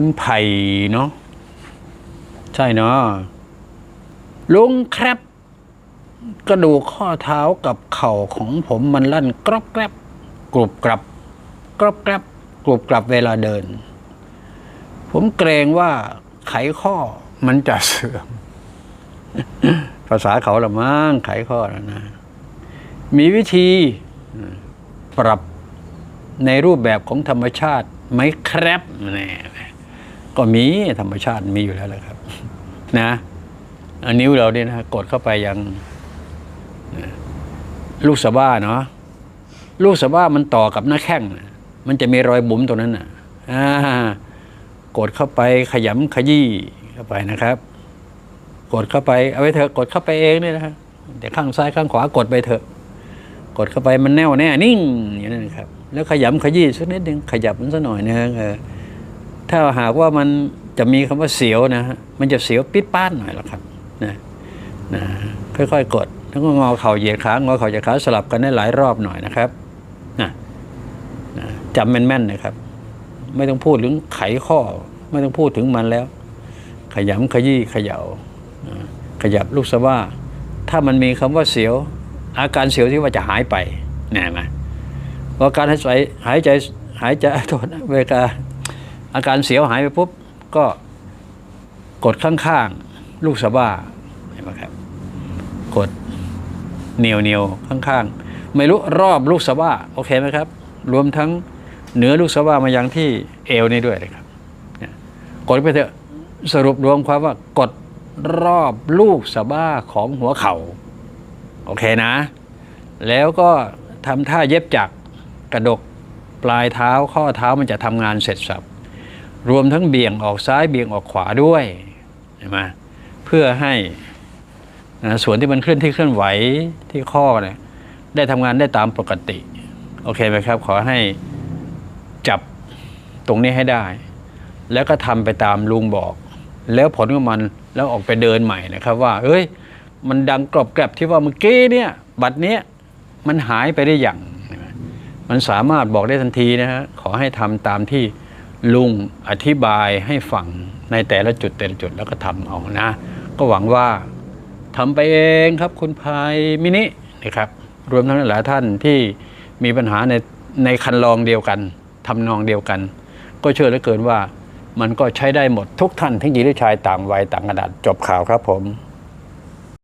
คุณไผ่เนาะใช่เนาะลุงครับ กระดูกข้อเท้ากับเข่าของผมมันลั่นกรอบแกรบกรุบกรับกรอบแกรบกรุบกรับเวลาเดิน ผมเกรงว่าไขข้อมันจะเสื่อม ภาษาเขาละมั้งไขข้อแล้วนะ มีวิธีปรับในรูปแบบของธรรมชาติไหมครับแน่ ก็มีธรรมชาติมีอยู่แล้วแหละครับ นะอันนิ้วเราเนี่ยนะกดเข้าไปยังลูกสะบ้าเนาะลูกสะบ้ามันต่อกับหน้าแข้งมันจะมีรอยบุ๋มตรงนั้นน่ะอ่ากดเข้าไปขยำขยี้เข้าไปนะครับ กดเข้าไปเอาไว้เถอะกดเข้าไปเองเนี่ยนะเดี๋ยวข้างซ้ายข้างขวากดไปเถอะ กดเข้าไปมันแน่วแน่นิ่งอย่างนั้นนะครับ แล้วขยำขยี้สักนิดหนึ่งขยับมันสักหน่อยนะฮะเออ ถ้าหากว่ามันจะมีคำว่าเสียวนะฮะมันจะเสียวปิดป้านหน่อยละครับนะนะค่อยๆ กด แล้วก็งอเข่าเหยียดขางอเข่าเหยียดขาสลับกันได้หลายรอบหน่อยนะครับนะนะจำแม่นๆนะครับ ไม่ต้องพูดถึงไขข้อ ไม่ต้องพูดถึงมันแล้ว ขยำขยี้เขย่าอ่าขยับลูกสะว่า ถ้ามันมีคำว่าเสียว อาการเสียวที่ว่าจะหายไปแน่ไหมพอการหายใจหายใจหายใจโทษเวลา อาการเสียวหายไปปุ๊บก็กดข้างๆ ลูกสะบ้าเห็นไหมครับ กดเหนียวเหนียวข้างๆ ไม่รู้รอบลูกสะบ้าโอเคไหมครับ รวมทั้งเหนือลูกสะบ้ามายังที่เอวนี่ด้วยเลยครับกดไปเถอะสรุปรวมความว่ากดรอบลูกสะบ้าของหัวเข่าโอเคนะ แล้วก็ทำท่าเย็บจักรกระดกปลายเท้าข้อเท้ามันจะทำงานเสร็จสับ รวมทั้งเบี่ยงออกซ้ายเบี่ยงออกขวาด้วยเห็นไหมเพื่อให้นะส่วนที่มันเคลื่อนที่เคลื่อนไหวที่ข้อเนี่ยได้ทำงานได้ตามปกติ โอเคไหมครับ ขอให้จับตรงนี้ให้ได้ แล้วก็ทำไปตามลุงบอก แล้วผลของมันแล้วออกไปเดินใหม่นะครับ ว่าเอ้ย มันดังกรอบแกรบที่ว่าเมื่อกี้เนี่ยบัตรเนี้ยมันหายไปได้อย่าง มันสามารถบอกได้ทันทีนะฮะขอให้ทำตามที่ ลุงอธิบายให้ฟังในแต่ละจุดแต่ละจุดแล้วก็ทำเอานะ ก็หวังว่าทำไปเองครับคุณพายมินินะครับรวมทั้งหลายท่านที่มีปัญหาในในคันลองเดียวกันทำนองเดียวกัน ก็เชื่อเหลือเกินว่ามันก็ใช้ได้หมดทุกท่านทั้งหญิงและชายต่างวัยต่างขนาดจบข่าวครับผม